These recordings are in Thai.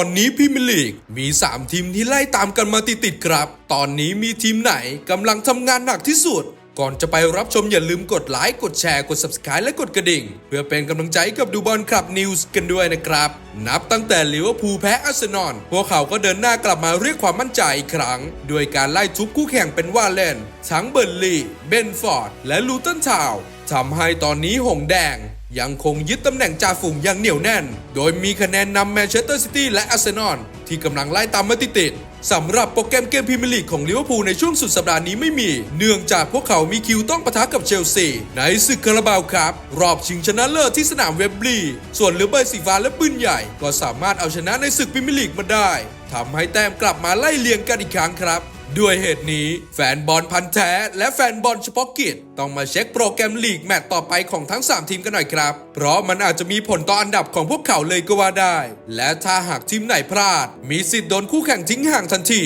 อนนี้พรีเมียร์ลีกมี 3 ทีมที่ไล่ตามกันมาติดๆครับ ตอนนี้มีทีมไหนกำลังทำงานหนักที่สุด ก่อนจะไปรับชมอย่าลืมกดไลค์ กดแชร์ กด Subscribe และกดกระดิ่ง เพื่อเป็นกำลังใจกับดูบอลคลับนิวส์กันด้วยนะครับ นับตั้งแต่ลิเวอร์พูลแพ้อาร์เซนอลพวกเขาก็เดินหน้ากลับมาเรียกความมั่นใจอีกครั้ง ด้วยการไล่ทุบคู่แข่งเป็นว่าเล่น ทั้งเบอร์นลีย์เบนฟอร์ด และลูตันทาวทำให้ตอนนี้หงแดง ยังคงยึดตำแหน่งจ่าฝูงอย่างเหนียวแน่น โดยมีคะแนนนำแมนเชสเตอร์ซิตี้และอาร์เซนอลที่กำลังไล่ตามมาติดๆสำหรับโปรแกรมเกมพรีเมียร์ลีกของลิเวอร์พูลในช่วงสุดสัปดาห์นี้ไม่มี เนื่องจากพวกเขามีคิวต้องปะทะกับเชลซี ในศึกคาราบาวครับ รอบชิงชนะเลิศที่สนามเวมบลีย์ส่วนเหลือใบสีฟ้าและปืนใหญ่ ก็สามารถเอาชนะในศึกพรีเมียร์ลีกมาได้ทำให้แต้มกลับมาไล่เลียงกันอีกครั้งครับ ด้วยเหตุนี้แฟนบอลพันธ์แท้และแฟนบอลเฉพาะกิจต้องมาเช็คโปรแกรมลีกแมตต์ต่อไปของทั้ง 3 ทีมกันหน่อยครับ เพราะมันอาจจะมีผลต่ออันดับของพวกเขาเลยก็ว่าได้ และถ้าหากทีมไหนพลาด มีสิทธิ์โดนคู่แข่งทิ้งห่างทันที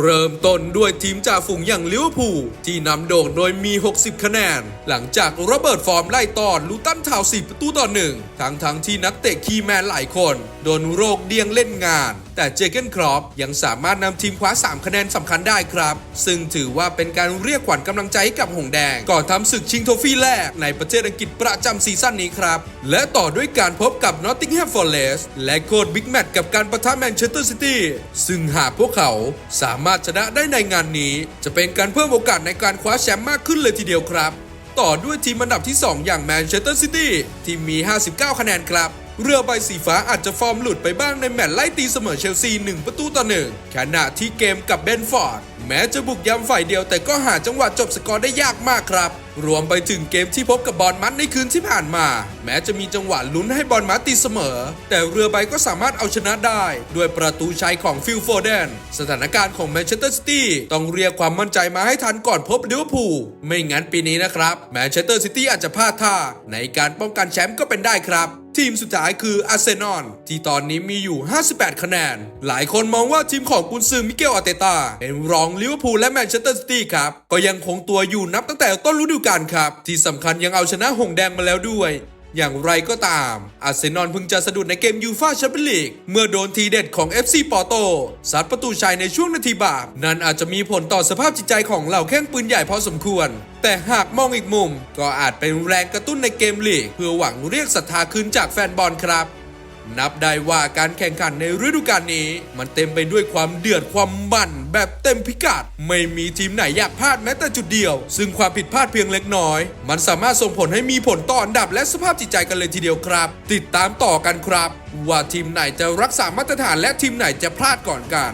เริ่มต้นด้วยทีมจ่าฝูงอย่างลิเวอร์พูลที่นำโด่งโดยมี 60 คะแนน หลังจากโรเบิร์ตฟอร์มไล่ต้อนลูตันทาวน์4ประตูต่อหนึ่งทั้งทั้งๆที่นักเตะคีแมนหลายคน โดนโรคเดียงเล่นงาน แต่เจเกนครอปยังสามารถนำทีมคว้า 3 คะแนนสำคัญได้ครับ ซึ่งถือว่าเป็นการเรียกขวัญกำลังใจให้กับหงแดง ก่อนทำศึกชิงโทฟี่แรกในประเทศอังกฤษประจำซีซั่นนี้ครับ และต่อด้วยการพบกับนอตติงแฮมฟอร์เรสและโคดบิ๊กแมตช์กับการประทะแมนเชสเตอร์ซิตี้ซึ่งหากพวกเขาสามารถชนะได้ในงานนี้ จะเป็นการเพิ่มโอกาสในการคว้าแชมป์มากขึ้นเลยทีเดียวครับ ต่อด้วยทีมอันดับที่ 2 อย่างแมนเชสเตอร์ซิตี้ที่มี 59 คะแนนครับ เรือใบสีฟ้าอาจจะฟอร์มหลุดไปบ้างในแมตช์ไล่ตีเสมอเชลซี1ประตูต่อหนึ่งขณะที่เกมกับเบนฟอร์ดแม้จะบุกย้ำฝ่ายเดียวแต่ก็หาจังหวะจบสกอร์ได้ยากมากครับ รวมไปถึงเกมที่พบกับบอลมัดในคืนที่ผ่านมา แม้จะมีจังหวะลุ้นให้บอลมัดตีเสมอ แต่เรือใบก็สามารถเอาชนะได้ ด้วยประตูชัยของฟิลโฟเดน สถานการณ์ของแมนเชสเตอร์ซิตี้ต้องเรียกความมั่นใจมาให้ทันก่อนพบลิเวอร์พูลไม่งั้นปีนี้นะครับแมนเชสเตอร์ซิตี้อาจจะพลาดท่าในการป้องกันแชมป์ก็เป็นได้ครับ ทีมสุดท้ายคืออาร์เซนอลที่ตอนนี้มีอยู่ 58 คะแนน หลายคนมองว่าทีมของกุนซือมิเกลอาเตตาเป็นรองลิเวอร์พูลและแมนเชสเตอร์ซิตี้ครับ ก็ยังคงตัวอยู่นับตั้งแต่ต้นฤดูกาลครับ ที่สำคัญยังเอาชนะหงแดงมาแล้วด้วย อย่างไรก็ตาม อาร์เซนอลเพิ่งจะสะดุดในเกมยูฟาแชมเปี้ยนลีก เมื่อโดนทีเด็ดของ FC ปอร์โตสัดประตูชัยในช่วงนาทีบาป นั้นอาจจะมีผลต่อสภาพจิตใจของเหล่าแข้งปืนใหญ่พอสมควร แต่หากมองอีกมุม ก็อาจเป็นแรงกระตุ้นในเกมลีก เพื่อหวังเรียกศรัทธาคืนจากแฟนบอลครับ นับได้ว่าการแข่งขันในฤดูกาลนี้ มันเต็มไปด้วยความเดือดความมันแบบเต็มพิกัด ไม่มีทีมไหนอยากพลาดแม้แต่จุดเดียว ซึ่งความผิดพลาดเพียงเล็กน้อย มันสามารถส่งผลให้มีผลต่ออันดับและสภาพจิตใจกันเลยทีเดียวครับ ติดตามต่อกันครับ ว่าทีมไหนจะรักษามาตรฐานและทีมไหนจะพลาดก่อนกัน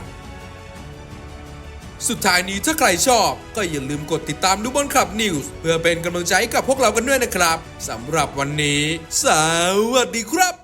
สุดท้ายนี้ถ้าใครชอบ ก็อย่าลืมกดติดตามดูบอลคลับนิวส์เพื่อเป็นกำลังใจกับพวกเรากันด้วยนะครับสำหรับวันนี้ สวัสดีครับ